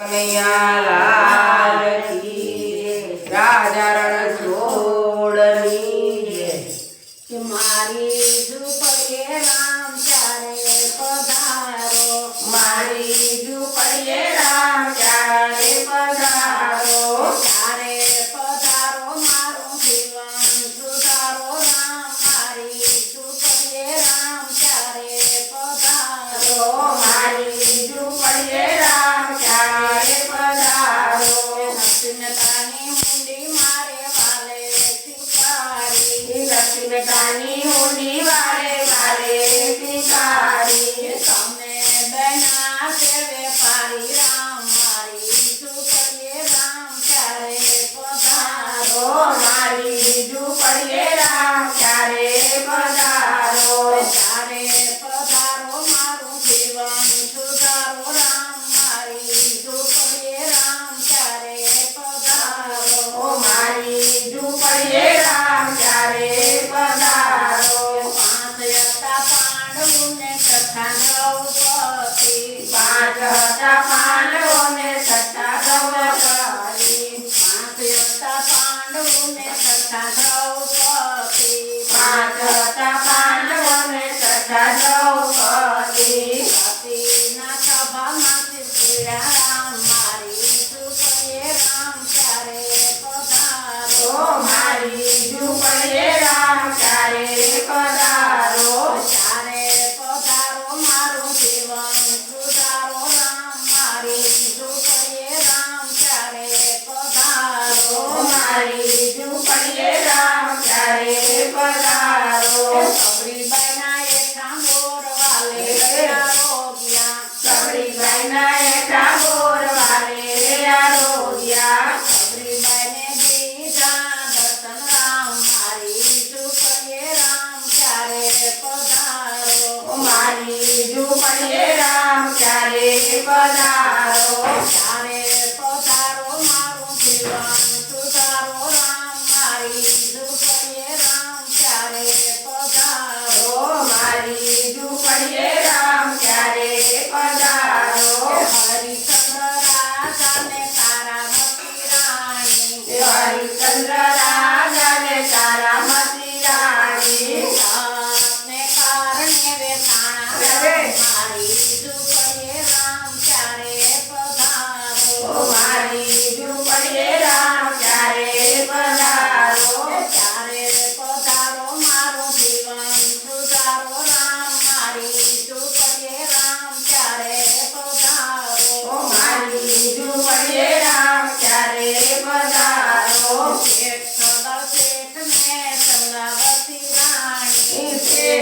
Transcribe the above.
કનૈયા લાલ કી રાજા રણ છોડની કે મારી ઝુપડે ના लक्ष्मी कानी होली Yeah. પધારો સબરી બાઈના એ ઠાકોર વાલે આરોગ્યા. સબરી બાઈના એ ઠાકોર વાલે આરોગ્યા. સબરી બાઈને દીધા દર્શન રામ મારી જુપડે રામ ચારે પધારો? મારી જુપડે રામ Chandra